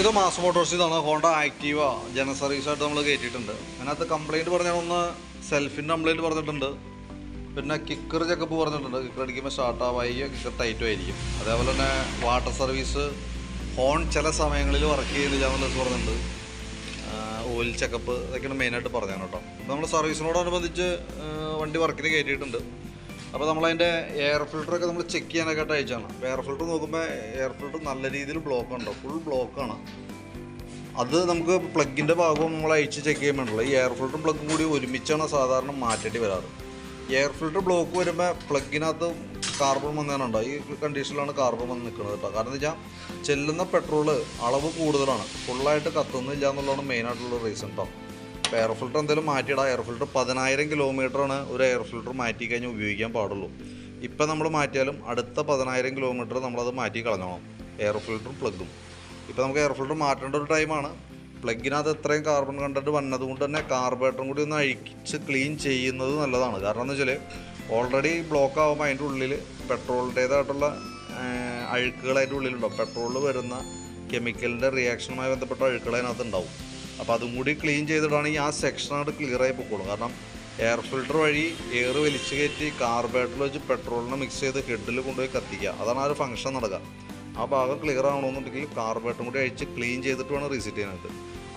ഇത് mass motors ഇതാണ്. Honda Activa. ജന സർവീസായിട്ട് നമ്മൾ കയറ്റിയിട്ടുണ്ട് അതിനകത്ത് കംപ്ലൈന്റ് പറഞ്ഞാൽ ഒന്ന് സെൽഫിന്റെ കംപ്ലൈന്റ് പറഞ്ഞിട്ടുണ്ട്. പിന്നെ കിക്കർ ചെക്കപ്പ് പറഞ്ഞിട്ടുണ്ട്. കിക്കർ അടിക്കുമ്പോൾ സ്റ്റാർട്ട് ആവായിരിക്കും കിക്കർ ടൈറ്റും ആയിരിക്കും. അതേപോലെ തന്നെ വാട്ടർ സർവീസ് ഹോൺ ചില സമയങ്ങളിൽ വർക്ക് ചെയ്യുന്നില്ല എന്നുള്ളത് പറഞ്ഞിട്ടുണ്ട്. ഓയിൽ ചെക്കപ്പ് ഇതൊക്കെയാണ് മെയിനായിട്ട് പറഞ്ഞാൽ കേട്ടോ. നമ്മൾ സർവീസിനോടനുബന്ധിച്ച് വണ്ടി വർക്കിന് കയറ്റിയിട്ടുണ്ട് അപ്പോൾ നമ്മളതിന്റെ എയർ ഫിൽറ്ററൊക്കെ നമ്മൾ ചെക്ക് ചെയ്യാനൊക്കെ ആയിട്ട് അയച്ചാണ്. അപ്പോൾ എയർ ഫിൽറ്റർ നോക്കുമ്പോൾ എയർ ഫിൽറ്റർ നല്ല രീതിയിൽ ബ്ലോക്ക് ഉണ്ടോ? ഫുൾ ബ്ലോക്കാണ് അത് നമുക്ക് പ്ലഗിന്റെ ഭാഗവും നമ്മൾ അയച്ച് ചെക്ക് ചെയ്യാൻ വേണ്ടില്ല ഈ എയർ ഫിൽറ്ററും പ്ലഗും കൂടി ഒരുമിച്ചാണ് സാധാരണ മാറ്റേണ്ടി വരാറ്. എയർ ഫിൽറ്റർ ബ്ലോക്ക് വരുമ്പോൾ പ്ലഗിനകത്ത് കാർബൺ വന്നതിനുണ്ടോ ഈ കണ്ടീഷനിലാണ് കാർബൺ വന്ന് നിൽക്കുന്നത് കേട്ടോ. കാരണം എന്താ വെച്ചാൽ ചെല്ലുന്ന പെട്രോൾ അളവ് കൂടുതലാണ്. ഫുള്ളായിട്ട് കത്തുന്നില്ല എന്നുള്ളതാണ് മെയിനായിട്ടുള്ള റീസൺ കേട്ടോ അപ്പോൾ എയർ ഫിൽറ്റർ എന്തെങ്കിലും മാറ്റിയിടാം. എയർ ഫിൽറ്റർ പതിനായിരം കിലോമീറ്ററാണ് ഒരു എയർ ഫിൽറ്റർ മാറ്റി കഴിഞ്ഞാൽ ഉപയോഗിക്കാൻ പാടുള്ളൂ. ഇപ്പം നമ്മൾ മാറ്റിയാലും അടുത്ത പതിനായിരം കിലോമീറ്റർ നമ്മളത് മാറ്റി കളഞ്ഞോണം എയർ ഫിൽട്ടറും പ്ലഗും ഇപ്പോൾ നമുക്ക് എയർ ഫിൽറ്റർ മാറ്റേണ്ട ഒരു ടൈമാണ് പ്ലഗിനകത്ത് എത്രയും കാർബൺ കണ്ടന്റ് വന്നതുകൊണ്ട് തന്നെ കാർബറേറ്ററും കൂടി ഒന്ന് അഴിച്ച് ക്ലീൻ ചെയ്യുന്നത് നല്ലതാണ്. കാരണം എന്ന് വെച്ചാൽ ഓൾറെഡി ബ്ലോക്ക് ആകുമ്പോൾ അതിന്റെ ഉള്ളിൽ പെട്രോളിന്റേതായിട്ടുള്ള അഴുക്കുകൾ അതിന്റെ ഉള്ളിലുണ്ടാവും. പെട്രോളിൽ വരുന്ന കെമിക്കലിന്റെ റിയാക്ഷനുമായി ബന്ധപ്പെട്ട അഴുക്കുകൾ അതിനകത്ത് ഉണ്ടാവും. അപ്പോൾ അതും കൂടി ക്ലീൻ ചെയ്തിടാണെങ്കിൽ ആ സെക്ഷനായിട്ട് ക്ലിയർ ആയി പൊക്കോളും. കാരണം എയർ ഫിൽട്ടർ വഴി എയർ വലിച്ചു കയറ്റി കാർബറേറ്ററിൽ വെച്ച് പെട്രോളിനെ മിക്സ് ചെയ്ത് ഹെഡിൽ കൊണ്ടുപോയി കത്തിക്കുക. അതാണ് ആ ഒരു ഫംഗ്ഷൻ നടക്കുക. ആ ഭാഗം ക്ലിയർ ആവണമെന്നുണ്ടെങ്കിൽ കാർബേറ്റും കൂടി അഴിച്ച് ക്ലീൻ ചെയ്തിട്ട് വേണം റീസെറ്റ് ചെയ്യാനായിട്ട്.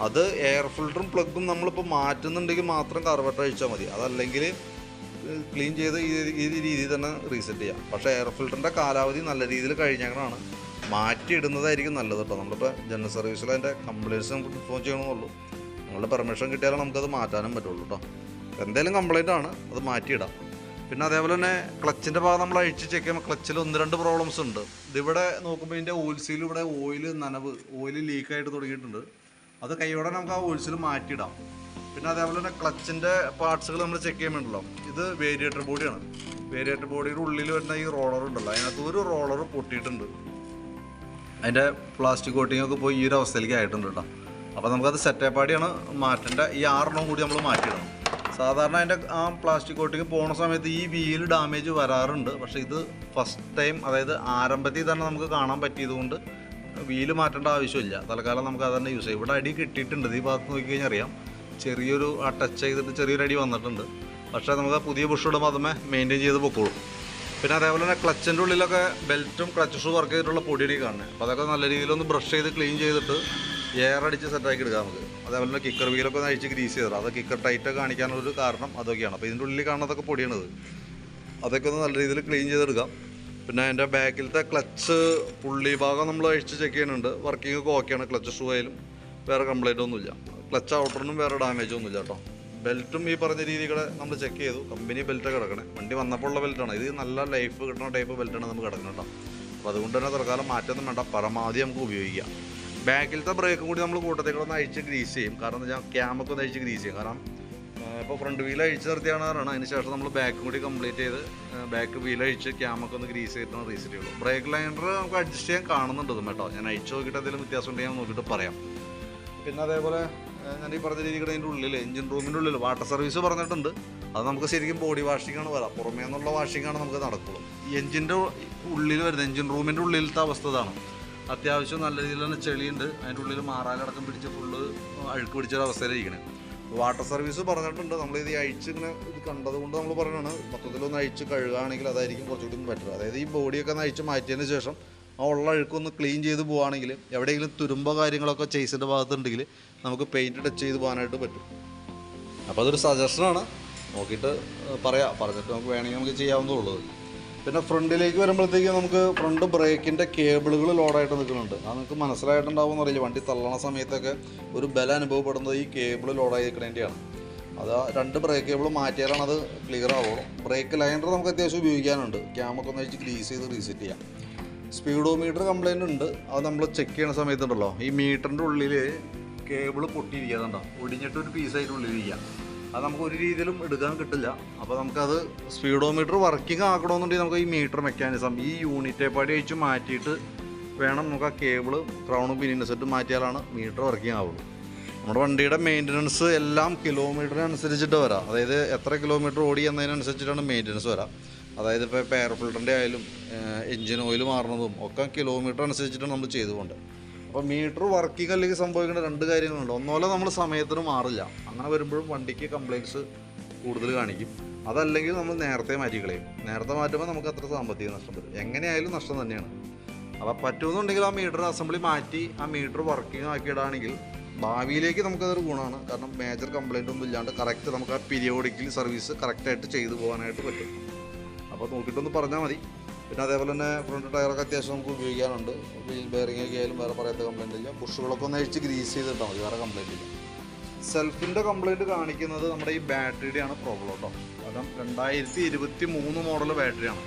അത് എയർ ഫിൽറ്ററും പ്ലഗും നമ്മളിപ്പോൾ മാറ്റുന്നുണ്ടെങ്കിൽ മാത്രം കാർബേറ്റർ അഴിച്ചാൽ മതി. അതല്ലെങ്കിൽ ക്ലീൻ ചെയ്ത് ഈ രീതിയിൽ തന്നെ റീസെറ്റ് ചെയ്യാം. പക്ഷേ എയർ ഫിൽറ്ററിന്റെ കാലാവധി നല്ല രീതിയിൽ കഴിഞ്ഞാണ് മാറ്റിയിടുന്നതായിരിക്കും നല്ലത് കേട്ടോ. നമ്മളിപ്പോൾ ജനറൽ സർവീസിൽ അതിന്റെ കംപ്ലയിന്റ്സ് നമുക്ക് ഇൻഫോം ചെയ്യണമെന്നുള്ളൂ. നിങ്ങളുടെ പെർമിഷൻ കിട്ടിയാലേ നമുക്കത് മാറ്റാനും പറ്റുള്ളൂ കേട്ടോ. എന്തെങ്കിലും കംപ്ലൈന്റ് ആണ് അത് മാറ്റിയിടാം. പിന്നെ അതേപോലെ തന്നെ ക്ലച്ചിന്റെ ഭാഗം നമ്മൾ അഴിച്ച് ചെക്ക് ചെയ്യുമ്പോൾ ക്ലച്ചിൽ ഒന്ന് രണ്ട് പ്രോബ്ലംസ് ഉണ്ട്. ഇതിവിടെ നോക്കുമ്പോൾ ഇതിന്റെ ഓയിൽസീൽ ഇവിടെ ഓയിൽ നനവ് ഓയിൽ ലീക്കായിട്ട് തുടങ്ങിയിട്ടുണ്ട്. അത് കൈയോടെ നമുക്ക് ആ ഓയിൽസിൽ മാറ്റിയിടാം. പിന്നെ അതേപോലെ തന്നെ ക്ലച്ചിന്റെ പാർട്സുകൾ നമ്മൾ ചെക്ക് വേണ്ടല്ലോ ഇത് വേരിയേറ്റർ ബോഡിയാണ് വേരിയേറ്റർ ബോഡിയുടെ ഉള്ളിൽ വരുന്ന ഈ റോളർ ഉണ്ടല്ലോ. അതിനകത്ത് ഒരു റോളർ പൊട്ടിയിട്ടുണ്ട്. അതിന്റെ പ്ലാസ്റ്റിക് കോട്ടിങ്ങൊക്കെ പോയി ഈ ഒരു അവസ്ഥയിലേക്ക് ആയിട്ടുണ്ട് കേട്ടോ. അപ്പോൾ നമുക്കത് സെറ്റപ്പാടിയാണ് മാറ്റേണ്ട. ഈ ആറെണ്ണം കൂടി നമ്മൾ മാറ്റിയിടണം. സാധാരണ അതിന്റെ ആ പ്ലാസ്റ്റിക് കോട്ടിങ് പോണ സമയത്ത് ഈ വീൽ ഡാമേജ് വരാറുണ്ട്. പക്ഷേ ഇത് ഫസ്റ്റ് ടൈം അതായത് ആരംഭത്തിൽ തന്നെ നമുക്ക് കാണാൻ പറ്റിയതുകൊണ്ട് വീൽ മാറ്റേണ്ട ആവശ്യമില്ല. തൽക്കാലം നമുക്ക് അത് തന്നെ യൂസ് ചെയ്യാം. ഇവിടെ അടി കിട്ടിയിട്ടുണ്ട്. ഈ ഭാഗത്ത് നോക്കി കഴിഞ്ഞാൽ അറിയാം. ചെറിയൊരു ആ ടച്ച് ചെയ്തിട്ട് ചെറിയൊരു അടി വന്നിട്ടുണ്ട്. പക്ഷേ നമുക്ക് പുതിയ ബുഷ് ഇടുമ്പോൾ അതുമേ മെയിന്റെയിൻ ചെയ്ത് പൊക്കോളും. പിന്നെ അതേപോലെ തന്നെ ക്ലച്ചിന്റെ ഉള്ളിലൊക്കെ ബെൽറ്റും ക്ലച്ച് ഷൂ വർക്ക് ചെയ്തിട്ടുള്ള പൊടിയടി കാണുന്നത് അപ്പോൾ അതൊക്കെ നല്ല രീതിയിലൊന്ന് ബ്രഷ് ചെയ്ത് ക്ലീൻ ചെയ്തിട്ട് എയർ അടിച്ച് സെറ്റാക്കി എടുക്കാം നമുക്ക്. അതേപോലെ തന്നെ കിക്കർ വീലൊക്കെ ഒന്ന് അഴിച്ച് ഗ്രീസ് ചെയ്തത് അത് കിക്കർ ടൈറ്റ് കാണിക്കാനുള്ളൊരു കാരണം അതൊക്കെയാണ്. അപ്പോൾ ഇതിന്റെ ഉള്ളിൽ കാണുന്നതൊക്കെ പൊടിയാണ് അതൊക്കെ ഒന്ന് നല്ല രീതിയിൽ ക്ലീൻ ചെയ്തെടുക്കാം. പിന്നെ അതിന്റെ ബാക്കിലത്തെ ക്ലച്ച് പുള്ളി ഭാഗം നമ്മൾ അഴിച്ച് ചെക്ക് ചെയ്യുന്നുണ്ട്. വർക്കിംഗ് ഒക്കെ ഓക്കെയാണ് ക്ലച്ച് ഷൂ ആയാലും വേറെ കംപ്ലൈന്റ് ഒന്നുമില്ല. ക്ലച്ച് ഔട്ടറിനും വേറെ ഡാമേജ് ഒന്നുമില്ല കേട്ടോ. ബെൽറ്റും ഈ പറഞ്ഞ രീതികളെ നമ്മൾ ചെക്ക് ചെയ്തു. കമ്പനി ബെൽറ്റ് കിടക്കണേ. വണ്ടി വന്നപ്പോൾ ഉള്ള ബെൽറ്റാണ്. ഇത് നല്ല ലൈഫ് കിട്ടുന്ന ടൈപ്പ് ബെൽറ്റാണ് നമുക്ക് കിടക്കുന്നത് കേട്ടോ അപ്പോൾ അതുകൊണ്ട് തന്നെ തൽക്കാലം മാറ്റമൊന്നും വേണ്ട. പരമാവധി നമുക്ക് ഉപയോഗിക്കാം. ബാക്കിലത്തെ ബ്രേക്കും കൂടി നമ്മൾ കൂട്ടത്തേക്കൊന്ന് അഴിച്ച് ഗ്രീസ് ചെയ്യും. കാരണം എന്താ വെച്ചാൽ ക്യാമൊക്കെ ഒന്ന് അഴിച്ച് ഗ്രീസ് ചെയ്യും. കാരണം ഇപ്പോൾ ഫ്രണ്ട് വീൽ അഴിച്ച് നിർത്തിയാണ് കാരണം അതിന് ശേഷം നമ്മൾ ബാക്കും കൂടി കംപ്ലീറ്റ് ചെയ്ത് ബാക്ക് വീൽ അഴിച്ച് ക്യാമൊക്കെ ഒന്ന് ഗ്രീസ് ചെയ്തിട്ടാണ് റീസെറ്റ് ചെയ്യുള്ളൂ. ബ്രേക്ക് ലൈനർ നമുക്ക് അഡ്ജസ്റ്റ് ചെയ്യാൻ കാണുന്നുണ്ട് കേട്ടോ. ഞാൻ അഴിച്ച് നോക്കിയിട്ട് എന്തെങ്കിലും വ്യത്യാസം ഉണ്ടെങ്കിൽ നോക്കിയിട്ട് പറയാം. പിന്നെ അതേപോലെ ഞാൻ ഈ പറഞ്ഞ രീതിയിൽ അതിന്റെ ഉള്ളിൽ എഞ്ചിൻ റൂമിന്റെ ഉള്ളിൽ വാട്ടർ സർവീസ് പറഞ്ഞിട്ടുണ്ട്. അത് നമുക്ക് ശരിക്കും ബോഡി വാഷിങ്ങാണ് വരാം. പുറമേ നിന്നുള്ള വാഷിങ്ങാണ് നമുക്ക് നടക്കുള്ളൂ. ഈ എഞ്ചിന്റെ ഉള്ളിൽ വരുന്നത് എഞ്ചിൻ റൂമിന്റെ ഉള്ളിലത്തെ അവസ്ഥ ഇതാണ്. അത്യാവശ്യം നല്ല രീതിയിൽ തന്നെ ചെളിയുണ്ട്. അതിന്റെ ഉള്ളിൽ മാറാലടക്കം പിടിച്ച് ഫുള്ള് അഴുക്ക് പിടിച്ചൊരു അവസ്ഥയിലിരിക്കണേ. വാട്ടർ സർവീസ് പറഞ്ഞിട്ടുണ്ട്. നമ്മൾ ഇത് അഴിച്ച് ഇങ്ങനെ ഇത് കണ്ടതുകൊണ്ട് നമ്മൾ പറഞ്ഞാണ് മൊത്തത്തിലൊന്ന് അഴിച്ച് കഴുകുകയാണെങ്കിൽ അതായിരിക്കും കുറച്ചുകൂടി ബെറ്റർ അതായത് ഈ ബോഡിയൊക്കെ ഒന്ന് അഴിച്ച് മാറ്റിയതിന് ശേഷം ആ ഉള്ള അഴുക്കൊന്ന് ക്ലീൻ ചെയ്ത് പോവുകയാണെങ്കിൽ എവിടെയെങ്കിലും തുരുമ്പോ കാര്യങ്ങളൊക്കെ ചേസിന്റെ ഭാഗത്തുണ്ടെങ്കിൽ നമുക്ക് പെയിന്റ് ടച്ച് ചെയ്ത് പോകാനായിട്ട് പറ്റും. അപ്പോൾ അതൊരു സജഷനാണ് നോക്കിയിട്ട് പറയാം. പറഞ്ഞിട്ട് നമുക്ക് വേണമെങ്കിൽ നമുക്ക് ചെയ്യാവുന്നതേ ഉള്ളത് പിന്നെ ഫ്രണ്ടിലേക്ക് വരുമ്പോഴത്തേക്ക് നമുക്ക് ഫ്രണ്ട് ബ്രേക്കിന്റെ കേബിളുകൾ ലോഡായിട്ട് നിൽക്കുന്നുണ്ട്. അത് നിങ്ങൾക്ക് മനസ്സിലായിട്ടുണ്ടാവുമെന്ന് അറിയില്ല. വണ്ടി തള്ളണ സമയത്തൊക്കെ ഒരു ബലം അനുഭവപ്പെടുന്നത് ഈ കേബിൾ ലോഡായി നിൽക്കുന്നതിന്റെയാണ് അത് രണ്ട് ബ്രേക്ക് കേബിൾ മാറ്റിയാലാണ് അത് ക്ലിയർ ആവുള്ളൂ. ബ്രേക്ക് ലൈനർ നമുക്ക് അത്യാവശ്യം ഉപയോഗിക്കാനുണ്ട്. ക്യാമൊക്കെ ഒന്ന് വെച്ച് ഗ്രീസ് ചെയ്ത് റീസെറ്റ് ചെയ്യാം. സ്പീഡോമീറ്റർ കംപ്ലൈന്റ് ഉണ്ട്. അത് നമ്മൾ ചെക്ക് ചെയ്യുന്ന സമയത്തുണ്ടല്ലോ. ഈ മീറ്ററിന്റെ ഉള്ളിൽ കേബിൾ പൊട്ടിയിരിക്കാതുണ്ടോ ഒടിഞ്ഞിട്ട് ഒരു പീസായിട്ട് ഉള്ളിലിരിക്കുക അത് നമുക്ക് ഒരു രീതിയിലും എടുക്കാൻ കിട്ടില്ല. അപ്പോൾ നമുക്കത് സ്പീഡോമീറ്റർ വർക്കിംഗ് ആക്കണമെന്നുണ്ടെങ്കിൽ നമുക്ക് ഈ മീറ്റർ മെക്കാനിസം ഈ യൂണിറ്റെ പാടി അയച്ച് മാറ്റിയിട്ട് വേണം നമുക്ക് ആ കേബിൾ ക്രൗണും പിന്നിന്റെ സെറ്റ് മാറ്റിയാലാണ് മീറ്റർ വർക്കിംഗ് ആവുള്ളൂ. നമ്മുടെ വണ്ടിയുടെ മെയിന്റനൻസ് എല്ലാം കിലോമീറ്ററിനനുസരിച്ചിട്ട് വരാം. അതായത് എത്ര കിലോമീറ്റർ ഓടി എന്നതിനനുസരിച്ചിട്ടാണ് മെയിന്റനൻസ് വരാം. അതായത് ഇപ്പോൾ പെയർ ഫിൽറ്ററിന്റെ ആയാലും എഞ്ചിൻ ഓയിൽ മാറുന്നതും ഒക്കെ കിലോമീറ്റർ അനുസരിച്ചിട്ടാണ് നമ്മൾ ചെയ്തുകൊണ്ട്. അപ്പോൾ മീറ്റർ വർക്കിംഗ് അല്ലെങ്കിൽ സംഭവിക്കുന്ന രണ്ട് കാര്യങ്ങളുണ്ട്. ഒന്നുപോലെ നമ്മൾ സമയത്തിന് മാറില്ല. അങ്ങനെ വരുമ്പോഴും വണ്ടിക്ക് കംപ്ലയിന്റ്സ് കൂടുതൽ കാണിക്കും. അതല്ലെങ്കിൽ നമ്മൾ നേരത്തെ മാറ്റി കളയും. നേരത്തെ മാറ്റുമ്പോൾ നമുക്ക് അത്ര സാമ്പത്തിക നഷ്ടം വരും. എങ്ങനെയായാലും നഷ്ടം തന്നെയാണ്. അപ്പോൾ പറ്റുമെന്നുണ്ടെങ്കിൽ ആ മീറ്റർ അസംബ്ലി മാറ്റി ആ മീറ്റർ വർക്കിംഗ് ആക്കിയിടാണെങ്കിൽ ഭാവിയിലേക്ക് നമുക്കതൊരു ഗുണമാണ്. കാരണം മേജർ കംപ്ലയിന്റ് ഒന്നും ഇല്ലാണ്ട് കറക്റ്റ് നമുക്ക് ആ പീരിയോഡിക്കലി സർവീസ് കറക്റ്റായിട്ട് ചെയ്തു പോകാനായിട്ട് പറ്റും. അപ്പോൾ നോക്കിയിട്ടൊന്ന് പറഞ്ഞാൽ മതി. പിന്നെ അതേപോലെ തന്നെ ഫ്രണ്ട് ടയറൊക്കെ അത്യാവശ്യം നമുക്ക് ഉപയോഗിക്കാനുണ്ട്. വീൽ ബെയറിംഗ് ഒക്കെ ആയാലും വേറെ പറയാത്ത കംപ്ലൈന്റ് ഇല്ല. പുഷുകളൊക്കെ ഒന്ന് അഴിച്ച് ഗ്രീസ് ചെയ്തിട്ടാൽ മതി വേറെ കംപ്ലൈന്റ് ഇല്ല. സെൽഫിന്റെ കംപ്ലൈന്റ് കാണിക്കുന്നത് നമ്മുടെ ഈ ബാറ്ററിയുടെയാണ് പ്രോബ്ലം കേട്ടോ കാരണം രണ്ടായിരത്തി ഇരുപത്തി മൂന്ന് മോഡൽ ബാറ്ററിയാണ്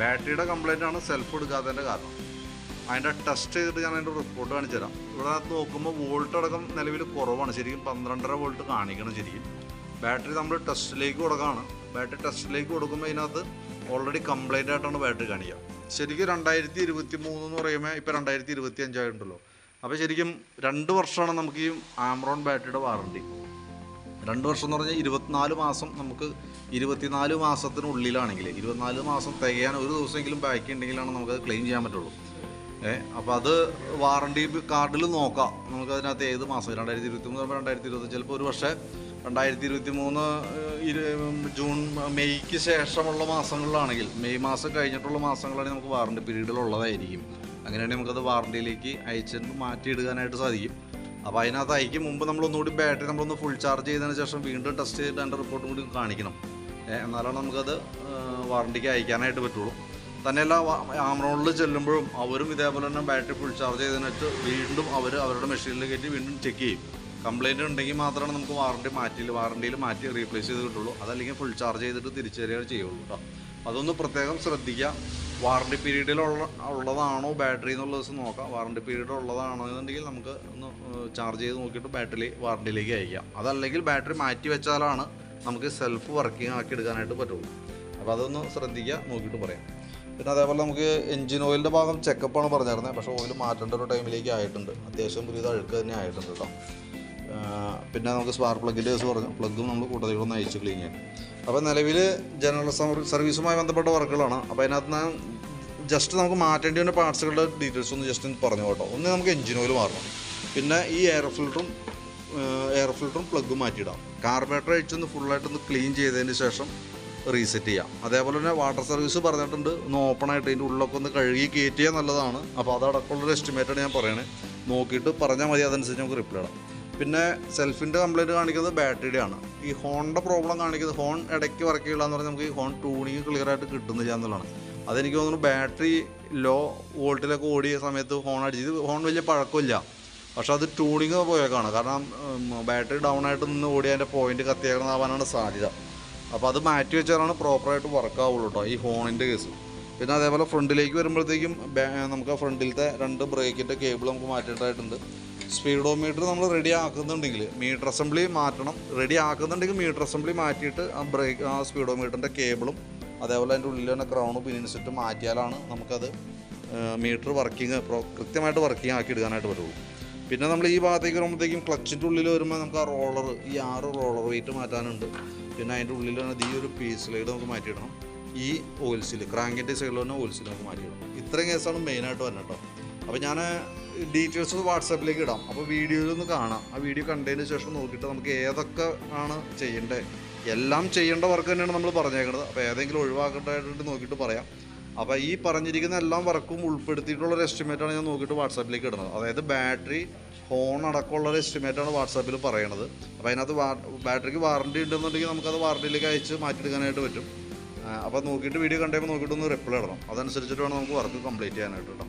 ബാറ്ററിയുടെ കംപ്ലൈന്റ് ആണ് സെൽഫ് എടുക്കാത്തതിന്റെ കാരണം. അതിന്റെ ടെസ്റ്റ് ചെയ്തിട്ട് ഞാൻ അതിന്റെ റിപ്പോർട്ട് കാണിച്ചു തരാം. ഇവിടെ നോക്കുമ്പോൾ വോൾട്ട് അടക്കം നിലവിൽ കുറവാണ്. ശരിക്കും പന്ത്രണ്ടര വോൾട്ട് കാണിക്കണം ശരിക്കും. ബാറ്ററി നമ്മൾ ടെസ്റ്റിലേക്ക് കൊടുക്കുകയാണ് ബാറ്ററി ടെസ്റ്റിലേക്ക് കൊടുക്കുമ്പോൾ ഇതിനകത്ത് ഓൾറെഡി കംപ്ലൈന്റ് ആയിട്ടാണ് ബാറ്ററി കാണിക്കുക. ശരിക്കും രണ്ടായിരത്തി ഇരുപത്തി മൂന്ന് എന്ന് പറയുമ്പോൾ ഇപ്പോൾ രണ്ടായിരത്തി ഇരുപത്തി അഞ്ചായിട്ടുണ്ടല്ലോ അപ്പോൾ ശരിക്കും രണ്ട് വർഷമാണ് നമുക്ക് ഈ ആമറോൺ ബാറ്ററിയുടെ വാറണ്ടി രണ്ട് വർഷം എന്ന് പറഞ്ഞാൽ ഇരുപത്തിനാല് മാസം നമുക്ക് ഇരുപത്തിനാല് മാസത്തിനുള്ളിലാണെങ്കിൽ ഇരുപത്തിനാല് മാസം തികയാൻ ഒരു ദിവസമെങ്കിലും ബാക്കി ഉണ്ടെങ്കിലാണ് നമുക്കത് ക്ലെയിം ചെയ്യാൻ പറ്റുള്ളൂ. ഏഹ് അപ്പോൾ അത് വാറണ്ടി കാർഡിൽ നോക്കാം. നമുക്ക് അതിനകത്ത് ഏത് മാസം? രണ്ടായിരത്തി ഇരുപത്തി മൂന്ന് രണ്ടായിരത്തി ഇരുപത്തി ചിലപ്പോൾ ഒരു പക്ഷേ രണ്ടായിരത്തി ഇരുപത്തി മൂന്ന് ജൂൺ മെയ്ക്ക് ശേഷമുള്ള മാസങ്ങളിലാണെങ്കിൽ മെയ് മാസം കഴിഞ്ഞിട്ടുള്ള മാസങ്ങളാണ് നമുക്ക് വാറണ്ടി പീരീഡിലുള്ളതായിരിക്കും. അങ്ങനെയാണെങ്കിൽ നമുക്കത് വാറണ്ടിയിലേക്ക് അയച്ചിട്ട് മാറ്റിയിടുവാനായിട്ട് സാധിക്കും. അപ്പോൾ അതിനകത്ത് അയക്കും മുമ്പ് നമ്മൾ ഒന്നുകൂടി ബാറ്ററി നമ്മളൊന്ന് ഫുൾ ചാർജ് ചെയ്തതിന് ശേഷം വീണ്ടും ടെസ്റ്റ് ചെയ്തിട്ട് അതിന്റെ റിപ്പോർട്ടും കൂടി കാണിക്കണം. എന്നാലാണ് നമുക്കത് വാറണ്ടിക്ക് അയക്കാനായിട്ട് പറ്റുള്ളൂ. തന്നെയല്ല ആമറോണിൽ ചെല്ലുമ്പോഴും അവരും ഇതേപോലെ തന്നെ ബാറ്ററി ഫുൾ ചാർജ് ചെയ്തതിനായിട്ട് വീണ്ടും അവർ അവരുടെ മെഷീനിൽ കയറ്റി വീണ്ടും ചെക്ക് ചെയ്യും. കംപ്ലൈന്റ് ഉണ്ടെങ്കിൽ മാത്രമാണ് നമുക്ക് വാറണ്ടി മാറ്റി വാറണ്ടിയിൽ മാറ്റി റീപ്ലേസ് ചെയ്ത് കിട്ടുള്ളൂ. അതല്ലെങ്കിൽ ഫുൾ ചാർജ് ചെയ്തിട്ട് തിരിച്ചു തരികയാണ് ചെയ്യുള്ളൂ കേട്ടോ അതൊന്ന് പ്രത്യേകം ശ്രദ്ധിക്കുക വാറണ്ടി പീരീഡിലുള്ള ഉള്ളതാണോ ബാറ്ററി എന്നുള്ള ദിവസം നോക്കാം. വാറണ്ടി പീരീഡ് ഉള്ളതാണോ എന്നുണ്ടെങ്കിൽ നമുക്ക് ഒന്ന് ചാർജ് ചെയ്ത് നോക്കിയിട്ട് ബാറ്ററി വാറണ്ടിയിലേക്ക് അയക്കാം. അതല്ലെങ്കിൽ ബാറ്ററി മാറ്റി വെച്ചാലാണ് നമുക്ക് സെൽഫ് വർക്കിംഗ് ആക്കി എടുക്കാനായിട്ട് പറ്റുള്ളൂ. അപ്പോൾ അതൊന്ന് ശ്രദ്ധിക്കുക നോക്കിയിട്ട് പറയാം. പിന്നെ അതേപോലെ നമുക്ക് എഞ്ചിൻ ഓയിലിന്റെ ഭാഗം ചെക്കപ്പാണ് പറഞ്ഞിരുന്നത്. പക്ഷേ ഓയിൽ മാറ്റേണ്ട ഒരു ടൈമിലേക്ക് ആയിട്ടുണ്ട്. അത്യാവശ്യം പുതിയത് അഴുക്ക് തന്നെ ആയിട്ടുണ്ട് കേട്ടോ പിന്നെ നമുക്ക് സ്പാർക്ക് പ്ലഗിന്റെ കേസ് പറഞ്ഞു പ്ലഗും നമ്മൾ കൂട്ടത്തിലൊന്ന് അയച്ച് ക്ലീൻ ചെയ്യാം അപ്പോൾ നിലവിൽ ജനറൽ സർവീസുമായി ബന്ധപ്പെട്ട വർക്കുകളാണ്. അപ്പോൾ അതിനകത്ത് ജസ്റ്റ് നമുക്ക് മാറ്റേണ്ടി വന്ന പാർട്സുകളുടെ ഡീറ്റെയിൽസ് ഒന്ന് ജസ്റ്റ് ഒന്ന് പറഞ്ഞു കേട്ടോ. ഒന്ന് നമുക്ക് എഞ്ചിൻ ഓയിൽ മാറണം. പിന്നെ ഈ എയർ ഫിൽറ്ററും എയർ ഫിൽറ്ററും പ്ലഗും മാറ്റിയിടാം. കാർബറേറ്റർ അഴിച്ചൊന്ന് ഫുള്ളായിട്ടൊന്ന് ക്ലീൻ ചെയ്തതിന് ശേഷം റീസെറ്റ് ചെയ്യാം. അതേപോലെ തന്നെ വാട്ടർ സർവീസ് പറഞ്ഞിട്ടുണ്ട്. ഒന്ന് ഓപ്പൺ ആയിട്ട് ഇതിന്റെ ഉള്ളൊക്കെ ഒന്ന് കഴുകി കയറ്റിയാൽ നല്ലതാണ്. അപ്പോൾ അതടക്കമുള്ളൊരു എസ്റ്റിമേറ്റാണ് ഞാൻ പറയണേ. നോക്കിയിട്ട് പറഞ്ഞാൽ മതി അതനുസരിച്ച് നമുക്ക് റിപ്ലൈ ഇടാം. പിന്നെ സെൽഫിന്റെ കംപ്ലൈന്റ് കാണിക്കുന്നത് ബാറ്ററിയുടെ ആണ് ഈ ഹോണിന്റെ പ്രോബ്ലം കാണിക്കുന്നത് ഹോൺ ഇടയ്ക്ക് വർക്ക് ചെയ്യില്ല എന്ന് പറഞ്ഞാൽ നമുക്ക് ഈ ഹോൺ ട്യൂണിങ് ക്ലിയർ ആയിട്ട് കിട്ടുന്നില്ല എന്നുള്ളതാണ്. അതെനിക്ക് തോന്നുന്നു ബാറ്ററി ലോ വോൾട്ടിലൊക്കെ ഓടിയ സമയത്ത് ഹോൺ അടിച്ചത് ഹോൺ വലിയ പഴക്കമില്ല. പക്ഷെ അത് ട്യൂണിങ് പോയേക്കാണ് കാരണം ബാറ്ററി ഡൗൺ ആയിട്ട് നിന്ന് ഓടി അതിന്റെ പോയിന്റ് കത്തിയേക്കണമെന്നാവാനാണ് സാധ്യത. അപ്പോൾ അത് മാറ്റി വെച്ചാലാണ് പ്രോപ്പറായിട്ട് വർക്ക് ആവുള്ളൂ കേട്ടോ ഈ ഹോണിന്റെ കേസ് പിന്നെ അതേപോലെ ഫ്രണ്ടിലേക്ക് വരുമ്പോഴത്തേക്കും നമുക്ക് ഫ്രണ്ടിലത്തെ രണ്ട് ബ്രേക്കിന്റെ കേബിൾ നമുക്ക് മാറ്റേണ്ടതായിട്ടുണ്ട്. സ്പീഡോമീറ്റർ നമ്മൾ റെഡി ആക്കുന്നുണ്ടെങ്കിൽ മീറ്റർ അസംബ്ലി മാറ്റണം. റെഡി ആക്കുന്നുണ്ടെങ്കിൽ മീറ്റർ അസംബ്ലി മാറ്റിയിട്ട് ആ ബ്രേക്ക് ആ സ്പീഡോമീറ്ററിന്റെ കേബിളും അതേപോലെ അതിന്റെ ഉള്ളിൽ തന്നെ ക്രൗണും പിന്നിൻ മാറ്റിയാലാണ് നമുക്കത് മീറ്റർ വർക്കിംഗ് കൃത്യമായിട്ട് വർക്കിംഗ് ആക്കി എടുക്കാനായിട്ട് പറ്റുള്ളൂ. പിന്നെ നമ്മൾ ഈ ഭാഗത്തേക്ക് വരുമ്പോഴത്തേക്കും ക്ലച്ചിന്റെ ഉള്ളിൽ വരുമ്പോൾ നമുക്ക് ആ റോളർ ഈ ആറ് റോളർ വെയിറ്റ് മാറ്റാനുണ്ട്. പിന്നെ അതിന്റെ ഉള്ളിൽ തന്നെ ഈ ഒരു പീസ് സ്ലൈഡ് നമുക്ക് മാറ്റിയിടണം. ഈ ഓയിൽ സീൽ ക്രാങ്കിന്റെ സൈഡിൽ തന്നെ ഓയിൽ സീൽ നമുക്ക് മാറ്റിയിടണം. ഇത്രയും കേസാണ് മെയിനായിട്ട് വരുന്നത് കേട്ടോ അപ്പോൾ ഞാൻ ഡീറ്റെയിൽസ് വാട്സാപ്പിലേക്ക് ഇടാം. അപ്പോൾ വീഡിയോയിൽ ഒന്ന് കാണാം. ആ വീഡിയോ കണ്ടതിന് ശേഷം നോക്കിയിട്ട് നമുക്ക് ഏതൊക്കെ ആണ് ചെയ്യേണ്ടത്. എല്ലാം ചെയ്യേണ്ട വർക്ക് തന്നെയാണ് നമ്മൾ പറഞ്ഞേക്കുന്നത് അപ്പോൾ ഏതെങ്കിലും ഒഴിവാക്കേണ്ടതായിട്ട് നോക്കിയിട്ട് പറയാം. അപ്പോൾ ഈ പറഞ്ഞിരിക്കുന്ന എല്ലാം വർക്കും ഉൾപ്പെടുത്തിയിട്ടുള്ള ഒരു എസ്റ്റിമേറ്റാണ് ഞാൻ നോക്കിയിട്ട് വാട്സാപ്പിലേക്ക് ഇടുന്നത്. അതായത് ബാറ്ററി ഹോൺ അടക്കമുള്ള ഒരു എസ്റ്റിമേറ്റാണ് വാട്സാപ്പിൽ പറയണത്. അപ്പോൾ അതിനകത്ത് ബാറ്ററിക്ക് വാറണ്ടി ഉണ്ടെന്നുണ്ടെങ്കിൽ നമുക്കത് വാറണ്ടിയിലേക്ക് അയച്ച് മാറ്റിയെടുക്കാനായിട്ട് പറ്റും. അപ്പോൾ നോക്കിയിട്ട് വീഡിയോ കണ്ടുമ്പോൾ നോക്കിയിട്ടൊന്ന് റിപ്ലൈ ഇടണം. അതനുസരിച്ചിട്ട് വേണം നമുക്ക് വർക്ക് കംപ്ലീറ്റ് ചെയ്യാനായിട്ട് കേട്ടോ